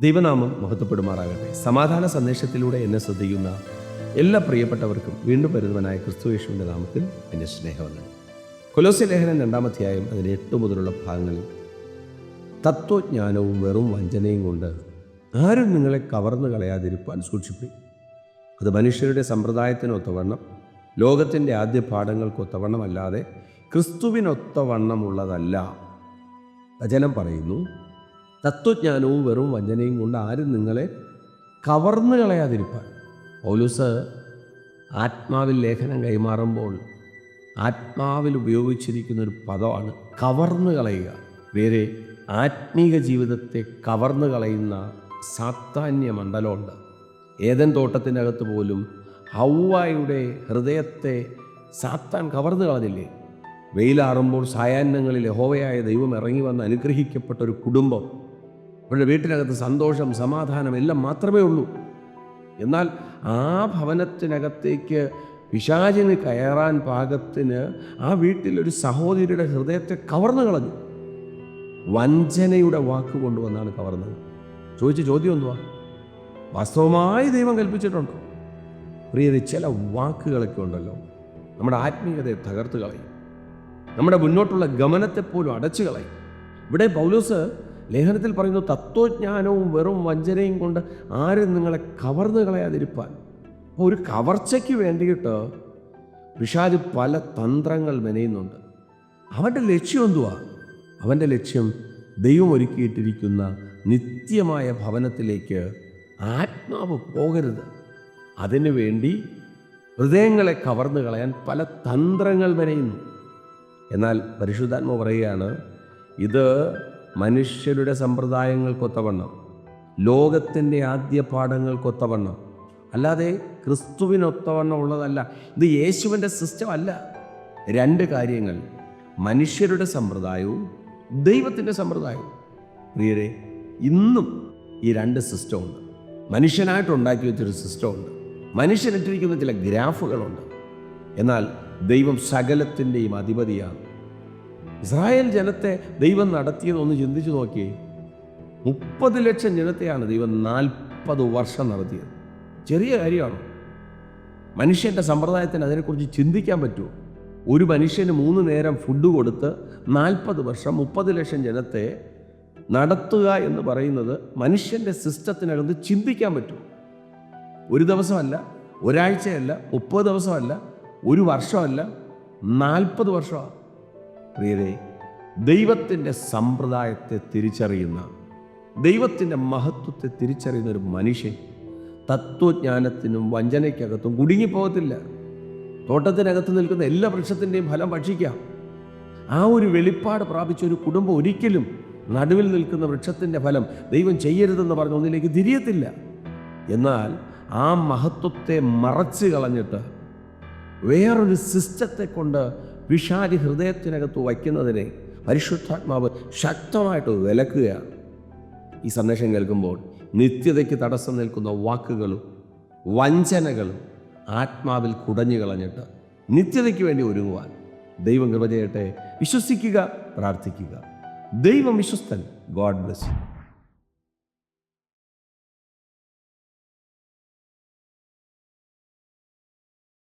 ദൈവനാമം മഹത്വപ്പെടുമാറാകട്ടെ. സമാധാന സന്ദേശത്തിലൂടെ എന്നെ ശ്രദ്ധിക്കുന്ന എല്ലാ പ്രിയപ്പെട്ടവർക്കും വീണ്ടും വരുന്നവനായ ക്രിസ്തു യേശുവിന്റെ നാമത്തിൽ എന്റെ സ്നേഹവന്ദനം. കൊലോസ്യ ലേഖനം രണ്ടാമധ്യായം അതിന്റെ എട്ട് മുതലുള്ള ഭാഗങ്ങളിൽ തത്വജ്ഞാനവും വെറും വഞ്ചനയും കൊണ്ട് ആരും നിങ്ങളെ കവർന്നു കളയാതിരിപ്പാൻ സൂക്ഷിപ്പിക്കും അത് മനുഷ്യരുടെ സമ്പ്രദായത്തിനൊത്തവണ്ണം ലോകത്തിന്റെ ആദ്യ പാഠങ്ങൾക്കൊത്തവണ്ണമല്ലാതെ ക്രിസ്തുവിനൊത്തവണ്ണമുള്ളതല്ല വചനം പറയുന്നു തത്വജ്ഞാനവും വെറും വഞ്ചനയും കൊണ്ട് ആരും നിങ്ങളെ കവർന്നു കളയാതിരിപ്പാൻ. പൗലൂസ് ആത്മാവിൽ ലേഖനം കൈമാറുമ്പോൾ ആത്മാവിൽ ഉപയോഗിച്ചിരിക്കുന്ന ഒരു പദമാണ് കവർന്നു കളയുക. വേറെ ആത്മീക ജീവിതത്തെ കവർന്നു കളയുന്ന സാത്താന്യ മണ്ഡലമുണ്ട്. ഏതൻ തോട്ടത്തിനകത്ത് പോലും ഹൗവായുടെ ഹൃദയത്തെ സാത്താൻ കവർന്നു കളഞ്ഞില്ലേ? വെയിലാറുമ്പോൾ സായാഹ്നങ്ങളിൽ യഹോവയായ ദൈവം ഇറങ്ങി വന്ന് അനുഗ്രഹിക്കപ്പെട്ട ഒരു കുടുംബം അവരുടെ വീട്ടിനകത്ത് സന്തോഷം സമാധാനം എല്ലാം മാത്രമേ ഉള്ളൂ. എന്നാൽ ആ ഭവനത്തിനകത്തേക്ക് പിശാചിന് കയറാൻ പാകത്തിന് ആ വീട്ടിലൊരു സഹോദരിയുടെ ഹൃദയത്തെ കവർന്നു കളഞ്ഞു. വഞ്ചനയുടെ വാക്ക് കൊണ്ടുവന്നാണ് കവർന്നത്. ചോദിച്ച ചോദ്യം എന്തുവാ? വാസ്തവമായി ദൈവം കൽപ്പിച്ചിട്ടുണ്ട്. പ്രിയരെ ചില വാക്കുകളൊക്കെ ഉണ്ടല്ലോ. നമ്മുടെ ആത്മീയതയെ തകർത്ത് കളയും. നമ്മുടെ മുന്നോട്ടുള്ള ഗമനത്തെ പോലും അടച്ചു കളയും. ഇവിടെ പൗലോസ് ലേഖനത്തിൽ പറയുന്നു തത്വജ്ഞാനവും വെറും വഞ്ചനയും കൊണ്ട് ആരും നിങ്ങളെ കവർന്നു കളയാതിരിപ്പാൻ. ഒരു കവർച്ചയ്ക്ക് വേണ്ടിയിട്ട് വിഷാദി പല തന്ത്രങ്ങൾ മെനയുന്നുണ്ട്. അവന്റെ ലക്ഷ്യം എന്തുവാ? അവന്റെ ലക്ഷ്യം ദൈവം ഒരുക്കിയിട്ടിരിക്കുന്ന നിത്യമായ ഭവനത്തിലേക്ക് ആത്മാവ് പോകരുത്. അതിനു വേണ്ടി ഹൃദയങ്ങളെ കവർന്നു കളയാൻ പല തന്ത്രങ്ങൾ മെനയുന്നു. എന്നാൽ പരിശുദ്ധാത്മ പറയുകയാണ് ഇത് മനുഷ്യരുടെ സമ്പ്രദായങ്ങൾക്കൊത്തവണ്ണം ലോകത്തിന്റെ ആദ്യ പാഠങ്ങൾക്കൊത്തവണ്ണം അല്ലാതെ ക്രിസ്തുവിനൊത്തവണ്ണം ഉള്ളതല്ല ഇത് യേശുവിന്റെ സിസ്റ്റം അല്ല രണ്ട് കാര്യങ്ങൾ മനുഷ്യരുടെ സമ്പ്രദായവും ദൈവത്തിന്റെ സമ്പ്രദായവും. പ്രിയരെ ഇന്നും ഈ രണ്ട് സിസ്റ്റമുണ്ട്. മനുഷ്യനായിട്ട് ഉണ്ടാക്കി വെച്ചൊരു സിസ്റ്റമുണ്ട്. മനുഷ്യനിട്ടിരിക്കുന്ന ചില ഗ്രാഫുകളുണ്ട്. എന്നാൽ ദൈവം സകലത്തിന്റെയും അധിപതിയാണ്. ഇസ്രായേൽ ജനത്തെ ദൈവം നടത്തിയതൊന്ന് ചിന്തിച്ചു നോക്കിയേ. മുപ്പത് ലക്ഷം ജനത്തെയാണ് ദൈവം നാൽപ്പത് വർഷം നടത്തിയത്. ചെറിയ കാര്യമാണ്. മനുഷ്യന്റെ സമ്പ്രദായത്തിന് അതിനെക്കുറിച്ച് ചിന്തിക്കാൻ പറ്റുമോ? ഒരു മനുഷ്യന് മൂന്ന് നേരം ഫുഡ് കൊടുത്ത് നാൽപ്പത് വർഷം മുപ്പത് ലക്ഷം ജനത്തെ നടത്തുക എന്ന് പറയുന്നത് മനുഷ്യന്റെ സിസ്റ്റത്തിനകത്ത് ചിന്തിക്കാൻ പറ്റുമോ? ഒരു ദിവസമല്ല ഒരാഴ്ചയല്ല മുപ്പത് ദിവസമല്ല ഒരു വർഷമല്ല നാൽപ്പത് വർഷമാണ്. പ്രിയരെ ദൈവത്തിന്റെ സമ്പ്രദായത്തെ തിരിച്ചറിയുന്ന ദൈവത്തിന്റെ മഹത്വത്തെ തിരിച്ചറിയുന്ന ഒരു മനുഷ്യൻ തത്വജ്ഞാനത്തിനും വഞ്ചനയ്ക്കകത്തും കുടുങ്ങിപ്പോകത്തില്ല. തോട്ടത്തിനകത്ത് നിൽക്കുന്ന എല്ലാ വൃക്ഷത്തിന്റെയും ഫലം ഭക്ഷിക്കാം. ആ ഒരു വെളിപ്പാട് പ്രാപിച്ച ഒരു കുടുംബം ഒരിക്കലും നടുവിൽ നിൽക്കുന്ന വൃക്ഷത്തിന്റെ ഫലം ദൈവം ചെയ്യരുതെന്ന് പറഞ്ഞ ഒന്നിലേക്ക് തിരിയത്തില്ല. എന്നാൽ ആ മഹത്വത്തെ മറച്ചു കളഞ്ഞിട്ട് വേറൊരു സിസ്റ്റത്തെ കൊണ്ട് വിഷാദി ഹൃദയത്തിനകത്ത് വയ്ക്കുന്നതിനെ പരിശുദ്ധാത്മാവ് ശക്തമായിട്ട് വിലക്കുകയാണ്. ഈ സന്ദേശം കേൾക്കുമ്പോൾ നിത്യതയ്ക്ക് തടസ്സം നിൽക്കുന്ന വാക്കുകളും വഞ്ചനകളും ആത്മാവിൽ കുടഞ്ഞു കളഞ്ഞിട്ട് നിത്യതയ്ക്ക് വേണ്ടി ഒരുങ്ങുവാൻ ദൈവം കൃപ ചെയ്യട്ടെ. വിശ്വസിക്കുക പ്രാർത്ഥിക്കുക. ദൈവം വിശ്വസ്തൻ. God bless you